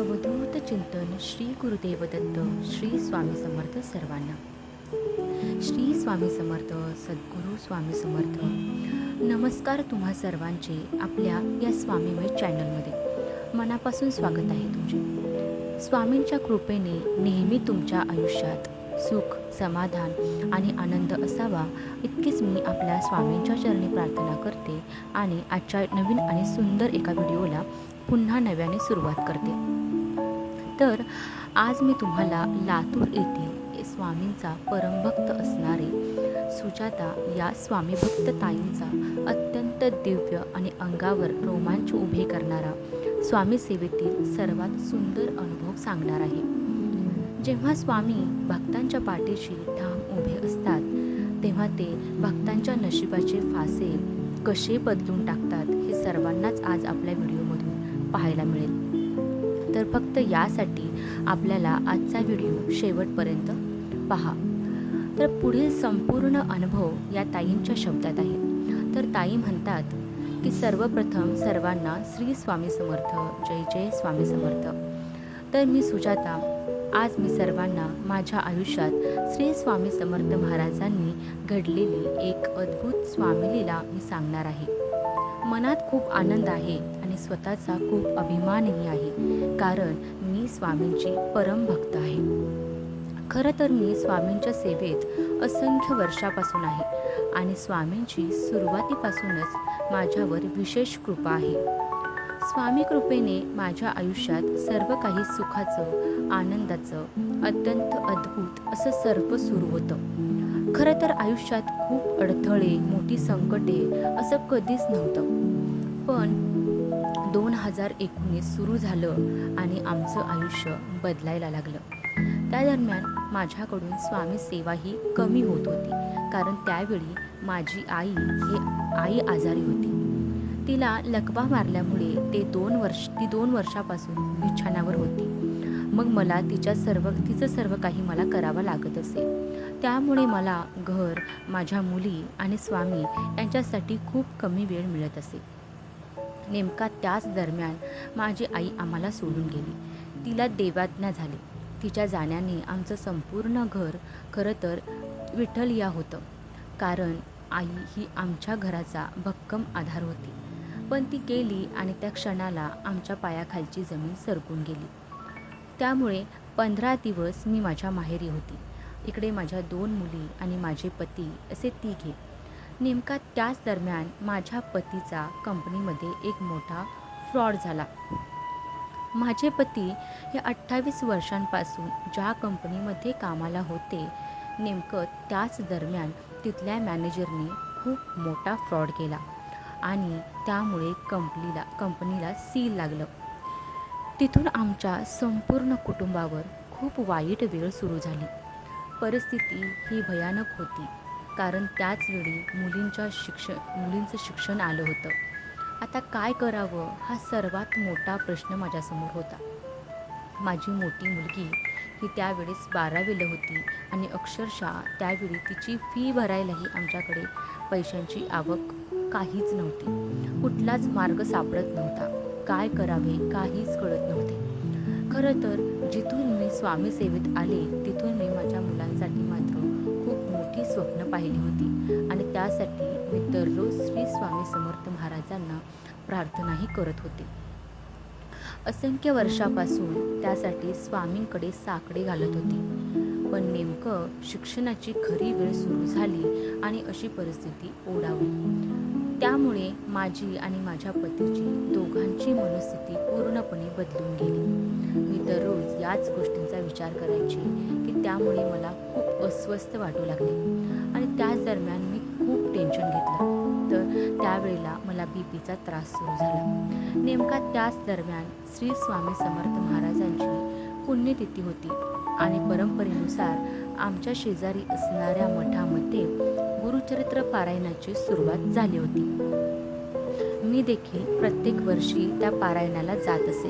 अवधूत चिंतन श्री गुरुदेव दत्त श्री स्वामी समर्थ सर्वांना. श्री स्वामी समर्थ सद्गुरू स्वामी समर्थ नमस्कार तुम्हा सर्वांचे आपल्या या स्वामीमय चॅनलमध्ये. मनापासून स्वागत आहे तुमचे. स्वामींच्या कृपेने नेहमी तुमच्या आयुष्यात सुख समाधान आणि आनंद असावा इतकीच मी आपल्या स्वामींच्या चरणी प्रार्थना करते आणि आजच्या नवीन आणि सुंदर एका व्हिडिओला पुन्हा नव्याने सुरुवात करते. तर आज मी तुम्हाला लातूर येथील स्वामींचा परमभक्त असणारे सुजाता या स्वामीभक्त ताईंचा अत्यंत दिव्य आणि अंगावर रोमांच उभे करणारा स्वामी सेवेतील सर्वात सुंदर अनुभव सांगणार आहे. जेव्हा स्वामी भक्तांच्या पाठीशी ठाम उभे असतात तेव्हा ते भक्तांच्या नशिबाचे फासे कसे बदलून टाकतात हे सर्वांनाच आज आपल्या व्हिडिओमधून पाहायला मिळेल. तर फक्त यासाठी आपल्याला आजचा व्हिडिओ शेवटपर्यंत पहा. तर पुढील संपूर्ण अनुभव या ताईंच्या शब्दात आहे. तर ताई म्हणतात की सर्वप्रथम सर्वांना श्री स्वामी समर्थ जय जय स्वामी समर्थ. तर मी सुजाता आज मी सर्वांना माझ्या आयुष्यात श्री स्वामी समर्थ महाराजांनी घडलेली एक अद्भुत स्वामीलीला मी सांगणार आहे. मनात खूप आनंद आहे. स्वतःचा खूप अभिमानही आहे. कारण मी स्वामींची परम भक्त आहे. खरं तर मी स्वामींच्या सेवेत असंख्य वर्षापासून आहे आणि स्वामींची सुरुवातीपासूनच माझ्यावर विशेष कृपा आहे. स्वामी कृपेने माझ्या आयुष्यात सर्व काही सुखाचं आनंदाचं अत्यंत अद्भुत असं सर्व सुरू होतं. खरं तर आयुष्यात खूप अडथळे मोठी संकटे असं कधीच नव्हतं. पण हजार एकोणीस सुरू झालं आणि आमचं आयुष्य बदलायला लागलं. त्या दरम्यान माझ्याकडून स्वामी सेवाही कमी होत होती. कारण त्यावेळी माझी आई हे आई आजारी होती. तिला लकवा मारल्यामुळे ते दोन वर्ष ती दोन वर्षापासून बिछाण्यावर होती. मग मला तिच्या सर्व तिचं सर्व काही मला करावं लागत असे. त्यामुळे मला घर माझ्या मुली आणि स्वामी यांच्यासाठी खूप कमी वेळ मिळत असे. नेमका त्याच दरम्यान माझी आई आम्हाला सोडून गेली. तिला देवाज्ञा झाली. तिच्या जाण्याने आमचं संपूर्ण घर खरं तर विठ्ठलिया होतं. कारण आई ही आमच्या घराचा भक्कम आधार होती. पण ती गेली आणि त्या क्षणाला आमच्या पायाखालची जमीन सरकून गेली. त्यामुळे पंधरा दिवस मी माझ्या माहेरी होती. इकडे माझ्या दोन मुली आणि माझे पती असे तिघे. नेमका त्याच दरम्यान माझ्या पतीचा कंपनीमध्ये एक मोठा फ्रॉड झाला. माझे पती हे अठ्ठावीस वर्षांपासून ज्या कंपनीमध्ये कामाला होते नेमकं त्याच दरम्यान तिथल्या मॅनेजरने खूप मोठा फ्रॉड केला आणि त्यामुळे कंपनीला कंपनीला सील लागलं. तिथून आमच्या संपूर्ण कुटुंबावर खूप वाईट वेळ सुरू झाली. परिस्थिती ही भयानक होती. कारण त्याचवेळी मुलींच्या शिक्षण मुलींचं शिक्षण आलं होतं. आता काय करावं हा सर्वात मोठा प्रश्न माझ्यासमोर होता. माझी मोठी मुलगी ही त्यावेळेस बारावीला होती आणि अक्षरशः त्यावेळी तिची फी भरायलाही आमच्याकडे पैशांची आवक काहीच नव्हती. कुठलाच मार्ग सापडत नव्हता. काय करावे काहीच कळत नव्हते. खरं तर जिथून मी स्वामी सेवेत आले तिथून मी माझ्या स्वप्न पाहिली होती. आणि त्यासाठी मी दररोज श्री स्वामी समर्थ महाराजांना प्रार्थनाही करत होते. असंख्य वर्षापासून त्यासाठी स्वामींकडे साकडे घालत होती. पण नेमकं शिक्षणाची खरी वेळ सुरू झाली आणि अशी परिस्थिती ओढावली त्यामुळे माझी आणि माझ्या पतीची दोघांची मनस्थिती पूर्णपणे बदलून गेली. मी दररोज याच गोष्टींचा विचार करायची की त्यामुळे मला खूप अस्वस्थ वाटू लागले. आणि त्याच दरम्यान मी खूप टेन्शन घेतलं. तर त्यावेळेला मला बी पीचा त्रास सुरू झाला. नेमका त्याच दरम्यान श्री स्वामी समर्थ महाराजांची पुण्यतिथी होती. आणि परंपरेनुसार आमच्या शेजारी असणाऱ्या मठामध्ये गुरुचरित्र पारायणाची सुरुवात झाली होती. मी देखील प्रत्येक वर्षी त्या पारायणाला जात असे.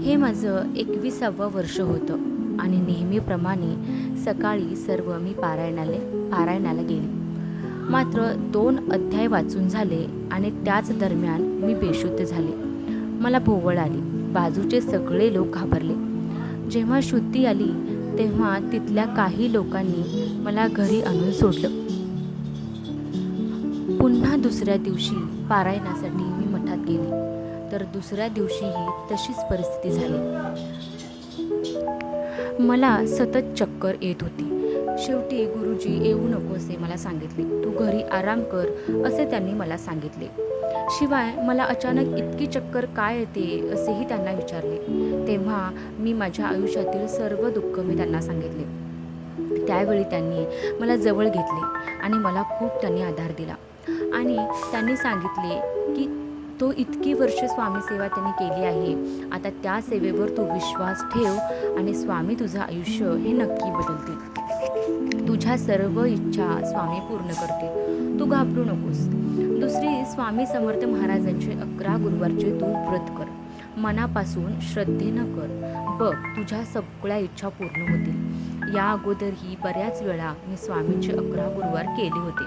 हे माझं एकविसावं वर्ष होतं आणि नेहमीप्रमाणे सकाळी सर्व मी पारायणाले पारायणाला गेले. मात्र दोन अध्याय वाचून झाले आणि त्याच दरम्यान मी बेशुद्ध झाले. मला भोवळ आली. बाजूचे सगळे लोक घाबरले. जेव्हा शुद्धी आली तेव्हा तिथल्या काही लोकांनी मला घरी आणून सोडलं. दुसऱ्या दिवशी पारायणासाठी मी मठात गेले. तर दुसऱ्या दिवशीही तशीच परिस्थिती झाली. मला सतत चक्कर येत होती. शेवटी गुरुजी येऊ नको असे मला सांगितले. तू घरी आराम कर असे त्यांनी मला सांगितले. शिवाय मला अचानक इतकी चक्कर काय येते असेही त्यांना विचारले. तेव्हा मी माझ्या आयुष्यातील सर्व दुःख मी त्यांना सांगितले. त्यावेळी त्यांनी मला जवळ घेतले आणि मला खूप त्यांनी आधार दिला. आणि त्यांनी सांगितले की तो इतकी वर्ष स्वामी सेवा त्यांनी केली आहे. आता त्या सेवेवर तू विश्वास ठेव आणि स्वामी तुझं आयुष्य हे नक्की बदलतील. तुझ्या सर्व इच्छा स्वामी पूर्ण करतील. तू घाबरू नकोस. दुसरी स्वामी समर्थ महाराजांचे अकरा गुरुवारचे तू व्रत कर. मनापासून श्रद्धेनं कर. बघ तुझ्या सगळ्या इच्छा पूर्ण होतील. या अगोदरही बऱ्याच वेळा मी स्वामींचे अकरा गुरुवार केले होते.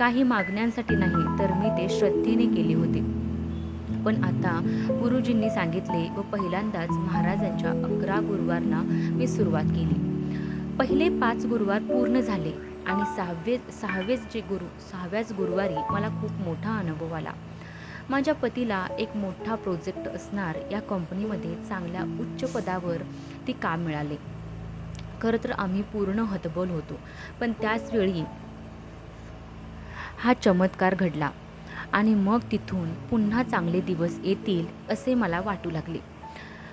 काही मागण्यांसाठी नाही तर मी ते श्रद्धेने केले होते. पण आता गुरुजींनी सांगितले व पहिल्यांदाच महाराजांच्या अकरा गुरुवारला मी सुरुवात केली. पहिले पाच गुरुवार पूर्ण झाले आणि सहावे सहावेच जे गुरु सहाव्याच गुरुवारी मला खूप मोठा अनुभव आला. माझ्या पतीला एक मोठा प्रोजेक्ट असणार या कंपनीमध्ये चांगल्या उच्च पदावर ती काम मिळाले. खरं तर आम्ही पूर्ण हतबल होतो पण त्याचवेळी हा चमत्कार घडला. आणि मग तिथून पुन्हा चांगले दिवस येतील असे मला वाटू लागले.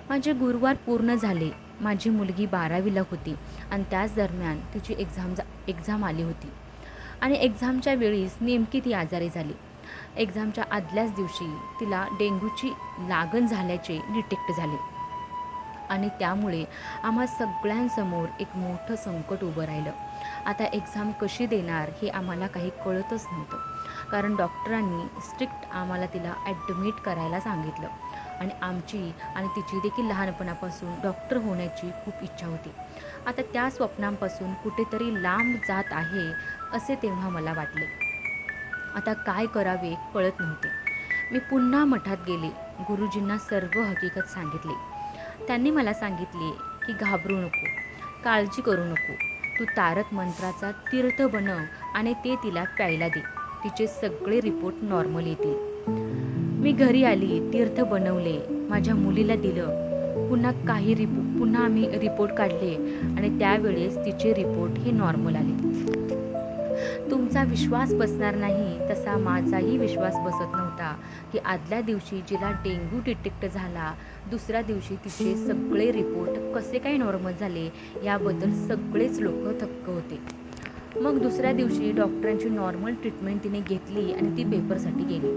माझे गुरुवार पूर्ण झाले. माझी मुलगी बारावीला होती आणि त्याच दरम्यान तिची एक्झाम जा एक्झाम आली होती. आणि एक्झामच्या वेळीस नेमकी ती आजारी झाली. एक्झामच्या आदल्याच दिवशी तिला डेंग्यूची लागण झाल्याचे डिटेक्ट झाले. आणि त्यामुळे आम्हा सगळ्यांसमोर एक मोठं संकट उभं राहिलं. आता एक्झाम कशी देणार हे आम्हाला काही कळतच नव्हतं. कारण डॉक्टरांनी स्ट्रिक्ट आम्हाला तिला ॲडमिट करायला सांगितलं. आणि आमची आणि तिची देखील लहानपणापासून डॉक्टर होण्याची खूप इच्छा होती. आता त्या स्वप्नांपासून कुठेतरी लांब जात आहे असे तेव्हा मला वाटले. आता काय करावे कळत नव्हते. मी पुन्हा मठात गेले. गुरुजींना सर्व हकीकत सांगितले. त्यांनी मला सांगितले की घाबरू नको काळजी करू नको. तू तारक मंत्राचा तीर्थ बनव आणि ते तिला प्यायला दे. तिचे सगळे रिपोर्ट नॉर्मल येतील. मी घरी आली तीर्थ बनवले. माझ्या मुलीला दिलं. पुन्हा काही रिपो पुन्हा आम्ही रिपोर्ट काढले आणि त्यावेळेस तिचे रिपोर्ट हे नॉर्मल आले. तुमचा विश्वास बसणार नाही तसा माझाही विश्वास बसत नव्हता की आदल्या दिवशी जिला डेंग्यू डिटेक्ट झाला दुसऱ्या दिवशी तिचे सगळे रिपोर्ट कसे काय नॉर्मल झाले याबद्दल सगळेच लोक थक्क होते. मग दुसऱ्या दिवशी डॉक्टरांची नॉर्मल ट्रीटमेंट तिने घेतली आणि ती पेपरसाठी गेली.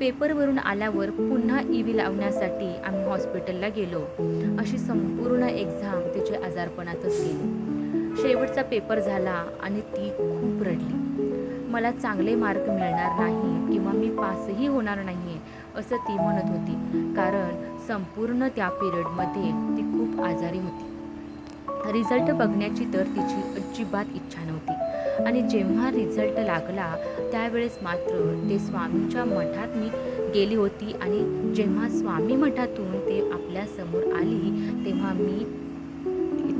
पेपरवरून आल्यावर पुन्हा ई व्ही लावण्यासाठी आम्ही हॉस्पिटलला गेलो. अशी संपूर्ण एक्झाम तिचे आजारपणातच गेली. शेवटचा पेपर झाला आणि ती खूप रडली. मला चांगले मार्क मिळणार नाही किंवा मी पासही होणार नाही असं ती म्हणत होती. कारण संपूर्ण त्या पिरियडमध्ये ती खूप आजारी होती. रिझल्ट बघण्याची तर तिची अजिबात इच्छा नव्हती. आणि जेव्हा रिझल्ट लागला त्यावेळेस मात्र ते स्वामीच्या मठात मी गेली होती आणि जेव्हा स्वामी मठातून ते आपल्यासमोर आली तेव्हा मी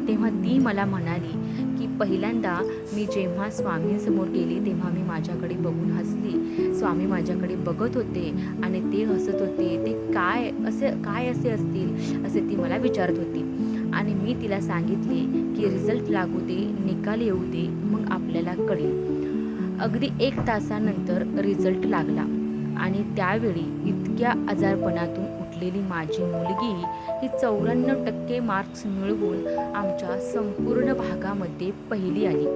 तेव्हा ती मला म्हणाली की पहिल्यांदा मी जेव्हा स्वामींसमोर गेली तेव्हा मी माझ्याकडे बघून हसली. स्वामी माझ्याकडे बघत होते आणि ते हसत होते ते काय असे काय असे असतील असे ती मला विचारत होती. आणि मी तिला सांगितले की रिझल्ट लागू दे निकाल येऊ दे मग आपल्याला कळेल. अगदी एक तासानंतर रिझल्ट लागला. आणि त्यावेळी इतक्या आजारपणातून पडलेली माझी मुलगी ही चौऱ्याण्णव टक्के मार्क्स मिळवून आमच्या संपूर्ण भागामध्ये पहिली आली.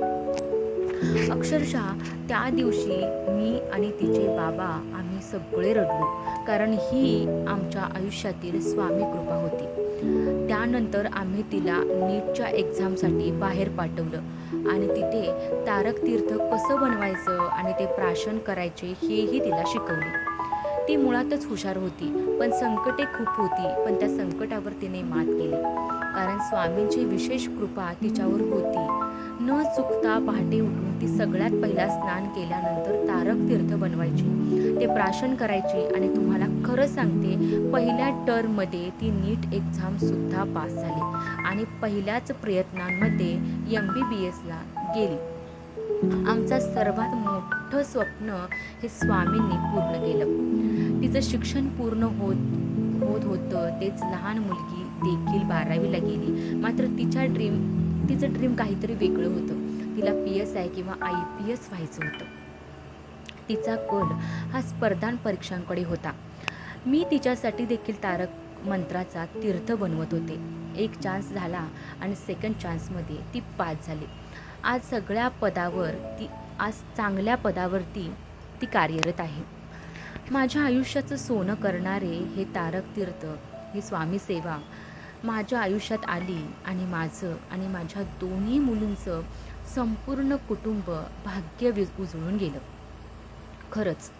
अक्षरशः त्या दिवशी मी आणि तिचे बाबा आम्ही सगळे रडलो कारण ही आमच्या आयुष्यातील स्वामी कृपा होती. त्यानंतर आम्ही तिला नीटच्या एक्झामसाठी बाहेर पाठवलं आणि तिथे तारक तीर्थ कसं बनवायचं आणि ते प्राशन करायचे हेही तिला शिकवले. ती मुळातच हुशार होती पण संकटे खूप होती पण त्या संकटावर तिने मात केली. कारण स्वामींची विशेष कृपा तिच्यावर होती. न चुकता पहाटे उठून ती सगळ्यात पहिला स्नान केल्यानंतर तारक तीर्थ बनवायची. ते प्राशन करायची आणि तुम्हाला खरं सांगते पहिल्या टर्ममध्ये ती नीट एक्झामसुद्धा पास झाली आणि पहिल्याच प्रयत्नांमध्ये एम बी बी एसला गेली. आमचा सर्वात मोठं स्वप्न हे स्वामींनी पूर्ण केलं. तिचं शिक्षण पूर्ण होत होत होतं. तेच लहान मुलगी देखील बारावीला गेली. मात्र तिच्या ड्रीम तिचं ड्रीम काहीतरी वेगळं होतं. तिला पी एस आय किंवा आय पी एस व्हायचं होतं. तिचा कल हा स्पर्धान परीक्षांकडे होता. मी तिच्यासाठी देखील तारक मंत्राचा तीर्थ बनवत होते. एक चान्स झाला आणि सेकंड चान्समध्ये ती पास झाली. आज सगळ्या पदावर ती आज चांगल्या पदावरती ती कार्यरत आहे. माझ्या आयुष्याचं सोनं करणारे हे तारक तीर्थ ही स्वामी सेवा माझ्या आयुष्यात आली आणि माझं आणि माझ्या दोन्ही मुलींचं संपूर्ण कुटुंब भाग्य वि उजळून गेलं. खरंच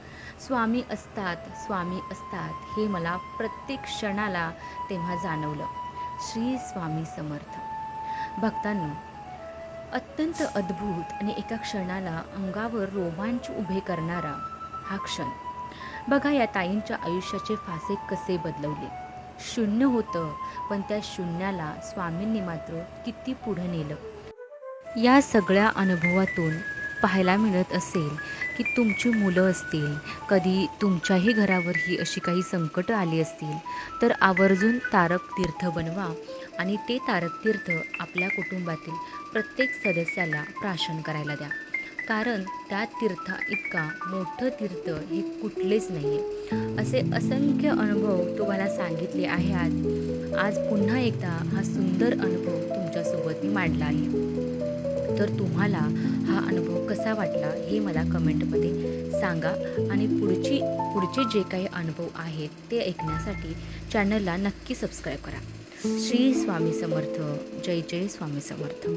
स्वामी असतात स्वामी असतात हे मला प्रत्येक क्षणाला तेव्हा जाणवलं. श्री स्वामी समर्थ. भक्तांनो अत्यंत अद्भुत आणि एका क्षणाला अंगावर रोमांच उभे करणारा हा क्षण. बघा या ताईंच्या आयुष्याचे फासे कसे बदलवले. शून्य होतं पण त्या शून्याला स्वामींनी मात्र किती पुढे नेलं. या सगळ्या अनुभवातून पाहायला मिळत असेल की तुमची मुलं असतील कधी तुमच्याही घरावर ही अशी काही संकटं आली असतील तर आवर्जून तारक तीर्थ बनवा आणि ते तारक तीर्थ आपल्या कुटुंबातील प्रत्येक सदस्याला प्राशन करायला द्या. कारण त्या तीर्था इतका मोठं तीर्थ हे कुठलेच नाही आहे असे असंख्य अनुभव तुम्हाला सांगितले आहे आज आज पुन्हा एकदा हा सुंदर अनुभव तुमच्यासोबत मी मांडला आहे. तर तुम्हाला हा अनुभव कसा वाटला हे मला कमेंटमध्ये सांगा आणि पुढची पुढचे जे काही अनुभव आहेत ते ऐकण्यासाठी चॅनलला नक्की सबस्क्राईब करा. श्री स्वामी समर्थ. जय जय स्वामी समर्थ.